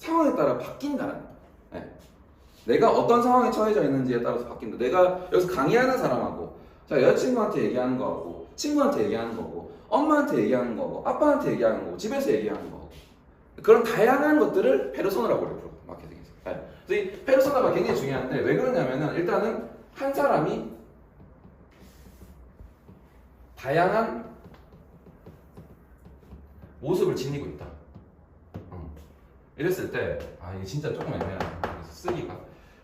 상황에 따라 바뀐다는 거예요. 예. 내가 어떤 상황에 처해져 있는지에 따라서 바뀐다. 내가 여기서 강의하는 사람하고, 자, 여자친구한테 얘기하는 거하고, 친구한테 얘기하는 거고, 엄마한테 얘기하는 거고, 아빠한테 얘기하는 거고, 집에서 얘기하는 거고. 그런 다양한 것들을 페르소나라고 그래요, 마케팅에서. 예. 그래서 이 페르소나가 굉장히 중요한데, 왜 그러냐면은, 일단은 한 사람이 다양한 모습을 지니고 있다. 어. 이랬을 때, 아, 이게 진짜 조금 애매하네. 그래서 쓰기가.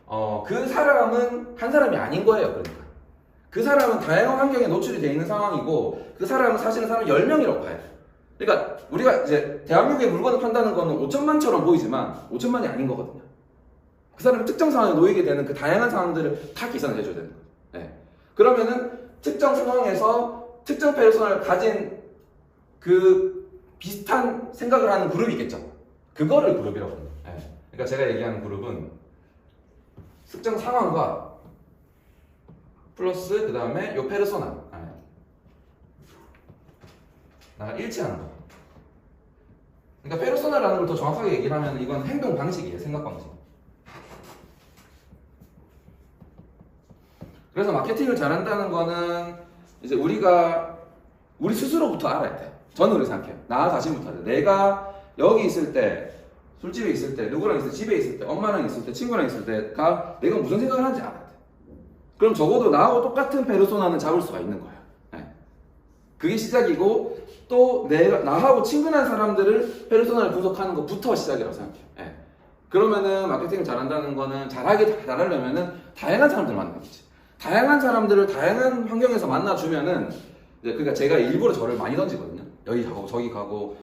어, 그 사람은 한 사람이 아닌 거예요, 그러니까. 그 사람은 다양한 환경에 노출이 되어 있는 상황이고, 그 사람은 사실은 사람 10명이라고 봐야 돼. 그러니까, 우리가 이제 대한민국의 물건을 판다는 거는 5천만처럼 보이지만, 5천만이 아닌 거거든요. 그 사람이 특정 상황에 놓이게 되는 그 다양한 상황들을 다 계산을 해줘야 되는 거예요. 네. 그러면은, 특정 상황에서 특정 페르소나를 가진 그 비슷한 생각을 하는 그룹이 있겠죠. 그거를 그룹이라고 합니다. 예. 그러니까 제가 얘기하는 그룹은 특정 상황과 플러스 그 다음에 요 페르소나 아, 나가 일치하는 거. 그러니까 페르소나라는 걸 더 정확하게 얘기를 하면 이건 행동 방식이에요. 생각 방식. 그래서 마케팅을 잘한다는 거는 이제 우리가 우리 스스로부터 알아야 돼. 저는 그렇게 생각해요. 나 자신부터 알아야 돼. 내가 여기 있을 때, 술집에 있을 때, 누구랑 있을 때, 집에 있을 때, 엄마랑 있을 때, 친구랑 있을 때가 내가 무슨 생각을 하는지 알아야 돼. 그럼 적어도 나하고 똑같은 페르소나는 잡을 수가 있는 거야. 네. 그게 시작이고 또 내가 나하고 친근한 사람들을 페르소나를 분석하는 것부터 시작이라고 생각해요. 네. 그러면은 마케팅을 잘한다는 거는 잘하게 잘하려면은 다양한 사람들 만나는 거지. 다양한 사람들을 다양한 환경에서 만나주면은 그러니까 제가 일부러 저를 많이 던지거든요. 여기 가고 저기 가고